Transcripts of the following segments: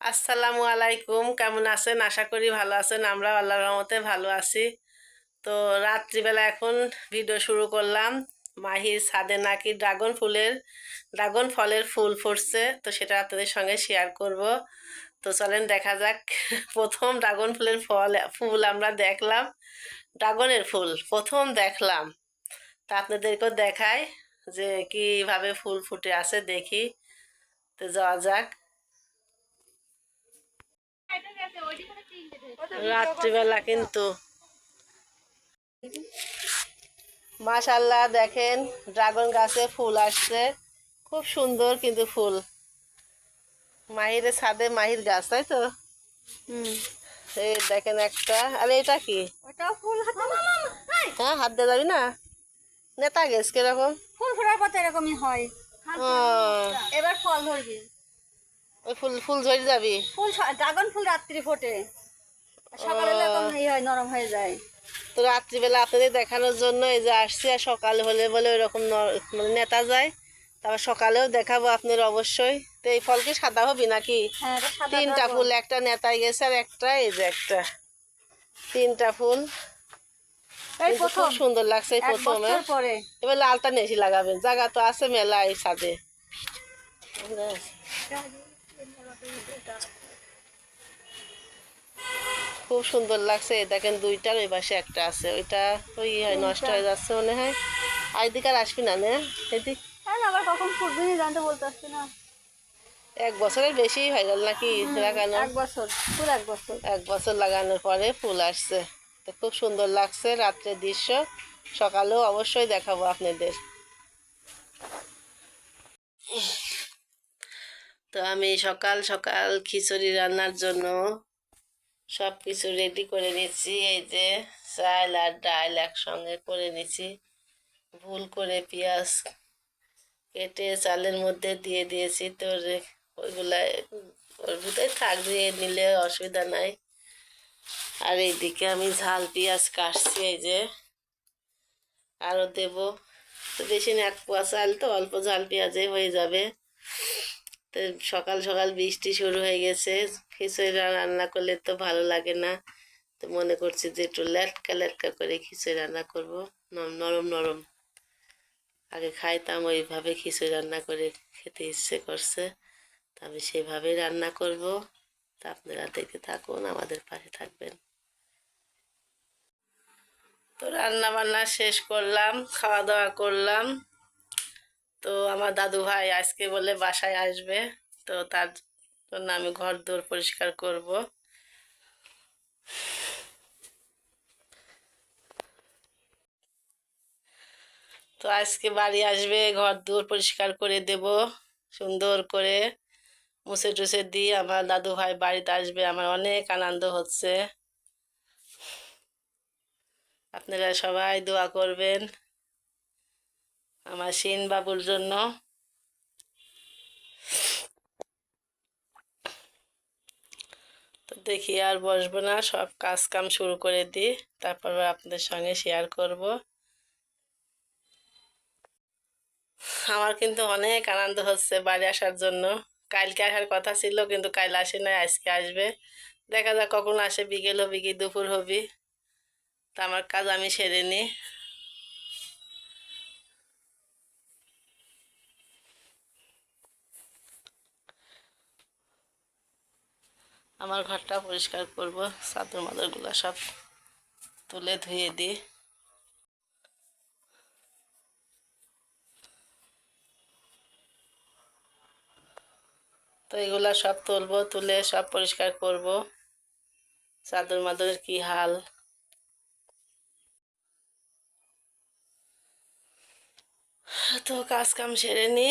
আসসালামু আলাইকুম, কেমন আছেন? আশা করি ভালো আছেন। আমরা আল্লাহর রহমতে ভালো আছি। তো রাত্রিবেলা এখন ভিডিও শুরু করলাম। মাহির ছাদে নাকি ড্রাগন ফুলের, ড্রাগন ফলের ফুল ফুটছে। তো সেটা আপনাদের সঙ্গে শেয়ার করব। তো চলেন দেখা যাক। প্রথম ড্রাগন ফুলের ফল, ফুল আমরা দেখলাম। ড্রাগনের ফুল, প্রথম দেখলাম। তা আপনাদেরকেও দেখায় যে কীভাবে ফুল ফুটে আছে দেখি। তো যাওয়া যাক। রাত্রিবেলা কিন্তু। মাশাল্লাহ দেখেন ড্রাগন গাছে ফুল আসছে। খুব সুন্দর কিন্তু ফুল। মাহিরের ছাদে মাহির গাছ তাই তো? এই দেখেন একটা। আরে এটা কি? ওটাও ফুল হাতে হ্যাঁ হাত দিয়ে যাবি না? নেতা গেছ কীরকম? ফুল ফোটার তো এরকমই হয়। এবার ফল ধরবি। ওই ফুল ফুল ঝরে যাবি? ফুল ড্রাগন ফুল রাত্রি ফোটে। সকালে এরকম হয় নরম হয়ে যায়। তো রাত্রিবেলা আপনাদের দেখানোর জন্য এই যে আসছি আর সকালে হলে বলে ওইরকম মানে নেতা যায়। তারপর সকালেও দেখাবো আপনার অবশ্যই। তো এই ফল কি সাদা হবে নাকি? হ্যাঁ সাদা তিনটা ফুল একটা নেতায় গেছে আর একটা এই যে একটা। তিনটা ফুল। খুব সুন্দর লাগছে এই প্রথমে। পরে। এবার লালটা নেশি লাগাবেন। জায়গা তো আছে মেলা এই ছাদে খুব সুন্দর লাগছে। দেখেন দুইটার ওই পাশে একটা আছে ওইটা ওই হয় নষ্ট হয়ে যাচ্ছে মনে হয়। আর এদিকে আর আসবি না না। এদিক। আবার কখন ফুটবে না জানতে বলতে পারছি না। এক বছরের বেশি হয়ে গেল নাকি লাগানো? এক বছর ফুল এক বছর। এক বছর লাগানোর পরে ফুল আসছে। তো খুব সুন্দর লাগছে রাত্রের দৃশ্য। সকালেও অবশ্যই দেখাবো আপনাদের। তো আমি সকাল সকাল খিচুড়ি রান্নার জন্য সব কিছু রেডি করে নিচ্ছি। এই যে চাল আর ডাল একসঙ্গে করে নিচ্ছি। ভুল করে পেঁয়াজ কেটে চালের মধ্যে দিয়ে দিয়েছি। তো রে- ওইগুলা ওর ভিতরে থাক দিয়ে নিলে অসুবিধা নাই। আর এইদিকে আমি ঝাল পেঁয়াজ কাটছি, এই যে আরও দেব। তো বেশি না এক পোয়া চাল তো, অল্প ঝাল পেঁয়াজে হয়ে যাবে। তো সকাল সকাল বৃষ্টি শুরু হয়ে গেছে। খিচুড়ি রান্না করলে তো ভালো লাগে না। তো মনে করছি যে একটু ল্যাটকা ল্যাটকা করে খিচুড়ি রান্না করব। নরম নরম আগে খাইতাম, ওইভাবে খিচুড়ি রান্না করে খেতে ইচ্ছে করছে। তো আমি সেভাবেই রান্না করব। তা আপনারা দেখতে থাকুন, আমাদের পাশে থাকবেন। তো রান্না বান্না শেষ করলাম, খাওয়া দাওয়া করলাম। তো আমার দাদু ভাই আজকে বলে বাসায় আসবে, তো তার জন্য আমি ঘর দৌড় পরিষ্কার করব। তো আজকে বাড়ি আসবে, ঘর দৌড় পরিষ্কার করে দেব, সুন্দর করে মুছে টুছে দিয়ে আমার দাদু ভাই বাড়িতে আসবে, আমার অনেক আনন্দ হচ্ছে। আপনারা সবাই দোয়া করবেন। আমার শিন বাবুর জন্য। তো দেখি আর বসবো না, সব কাজ কাম শুরু করে দিই, তারপর আপনাদের সঙ্গে শেয়ার করব। আমার কিন্তু অনেক আনন্দ হচ্ছে বাড়ি আসার জন্য। কালকে আসার কথা ছিল, কিন্তু কাল আসে না আজকে আসবে। দেখা যাক কখন আসে, বিকেল হবি কি দুপুর হবি। তা আমার কাজ আমি সেরে নিই। আমার ঘরটা পরিষ্কার করব চাদর মাদরগুলো সব তুলে ধুয়ে দিই তো এগুলা সব তুলবো, তুলে সব পরিষ্কার করব। চাদর মাদরের কি হাল? তো কাজ কাম সেরে নি,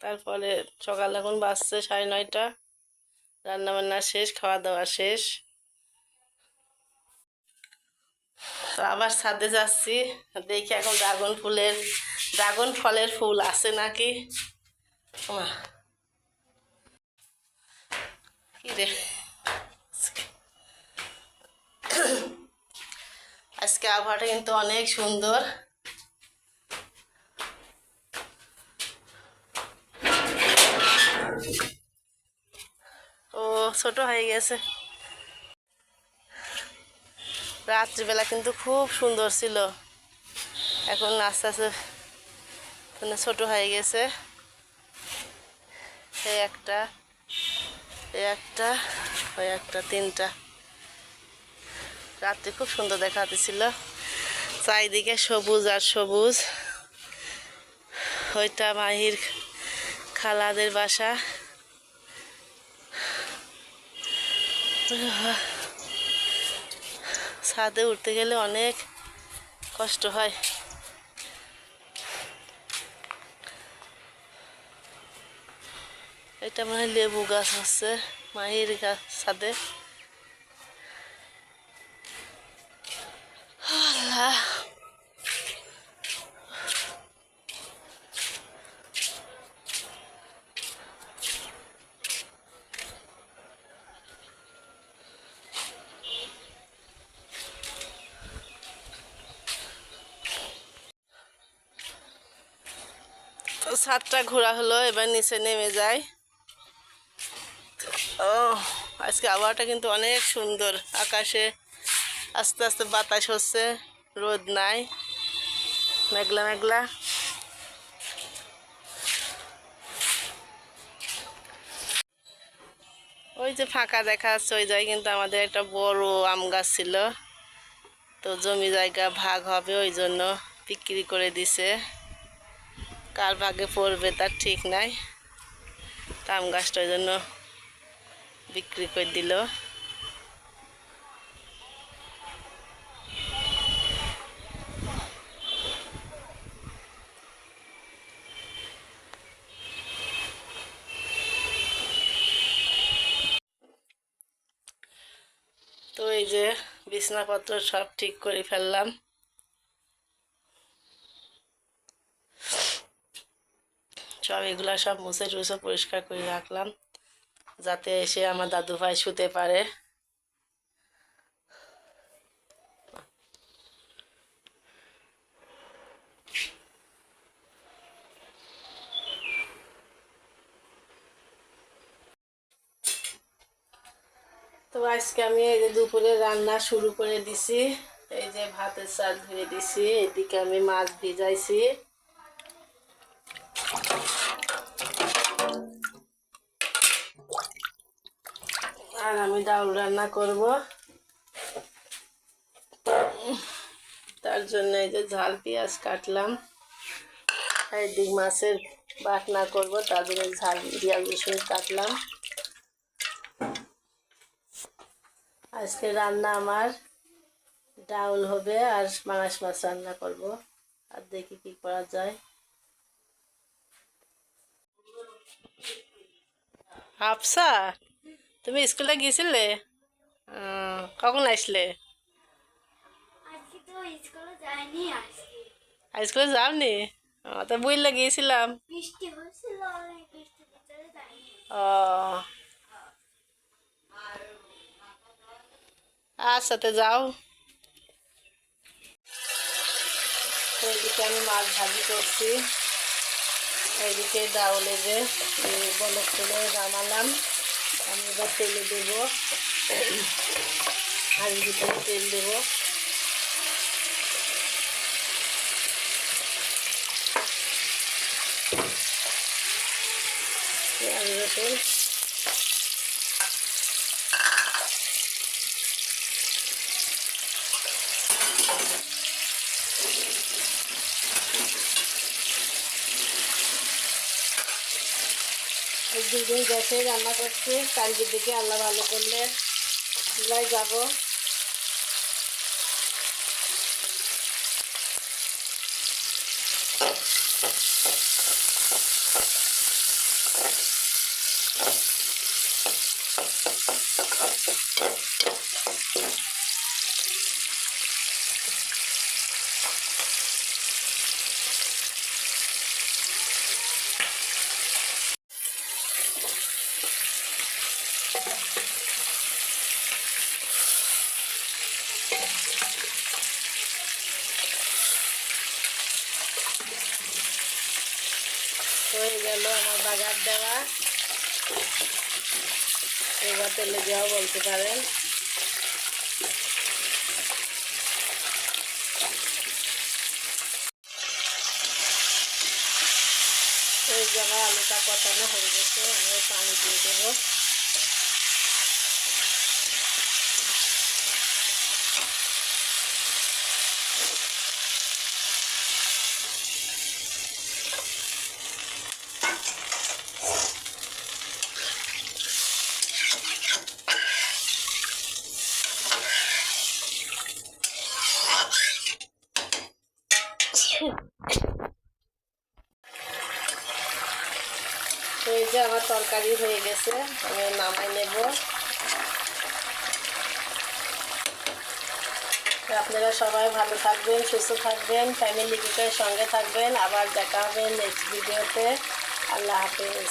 তারপরে সকাল এখন বাজছে সাড়ে নয়টা। রান্না বান্না শেষ খাওয়া দাওয়া শেষ আবার ছাদে যাচ্ছি। দেখি এখন ড্রাগন ফুলের, ড্রাগন ফলের ফুল আছে নাকি? আজকে আবহাওয়াটা কিন্তু অনেক সুন্দর ও ছোট হয়ে গেছে। রাত্রিবেলা কিন্তু খুব সুন্দর ছিল। এখন আস্তে আস্তে মানে ছোট হয়ে গেছে। এই একটা এই একটা, ওই একটা, তিনটা। রাত্রি খুব সুন্দর দেখাতেছিল চারিদিকে সবুজ আর সবুজ। ওইটা মাহির খালাদের বাসা। ছাদে উঠতে গেলে অনেক কষ্ট হয়। এটা মনে হয় লেবু গাছ আছে, মাহির গাছ ছাদে আল্লাহ তো ছাদটা ঘোরা হলো, এবার নিচে নেমে যায় ও আজকে আবহাওয়াটা কিন্তু অনেক সুন্দর। আকাশে আস্তে আস্তে বাতাস হচ্ছে, রোদ নাই, মেঘলা মেঘলা। ওই যে ফাঁকা দেখা যাচ্ছে, ওই জায়গায় কিন্তু আমাদের একটা বড় আম গাছ ছিল। তো জমি জায়গা ভাগ হবে, ওই জন্য বিক্রি করে দিছে। কার ভাগে পড়বে, তার ঠিক নাই। তা আম গাছটা ওই জন্য বিক্রি করে দিল। তো এই যে বিছনাপত্র সব ঠিক করে ফেললাম। সব এগুলা সব মুছে টুছে পরিষ্কার করে রাখলাম, যাতে এসে আমার দাদু ভাই শুতে পারে। তো আজকে আমি এই যে দুপুরে রান্না শুরু করে দিছি, এই যে ভাতের চাল ধুয়ে দিছি, এদিকে আমি মাছ ভিজাইছি। আর আমি ডাউল রান্না করব। তার জন্য এই যে ঝাল পেঁয়াজ কাটলাম। এদিক মাছের বাটনা করব, তার জন্য ঝাল পেঁয়াজ রসুন কাটলাম। আজকে রান্না আমার ডাউল হবে, আর মাংস মাছ রান্না করব। আর দেখি কি করা যায়। হাফসা? তুমি স্কুলে গিয়েছিলে? কখন আসলে? স্কুলে যাওনি? তা বইলে গিয়েছিলাম। ও। আচ্ছা তো যাও। এদিকে আমি মাছ ভাজি করছি। এইদিকে ডাউলে যে বলক তুলে নামালাম আমি এবার তেলে দেবো। আর ভিতরে তেল দেবো। পেঁয়াজ রসুন। দুদিন গ্যাসে রান্না করছে কালকের দিকে আল্লাহ ভালো করলে চুলায় যাব। হয়ে গেল আমার বাগার দেওয়া। এবার তেলে যাও বলতে পারেন। এই জায়গায় আলুটা কষানো হয়ে গেছে আমি পানি দিয়ে দেবো। যে আমার তরকারি হয়ে গেছে, আমি নামাই নেব। আপনারা সবাই ভালো থাকবেন, সুস্থ থাকবেন ফ্যামিলি সঙ্গে থাকবেন। আবার দেখা হবে নেক্সট ভিডিওতে আল্লাহ হাফেজ।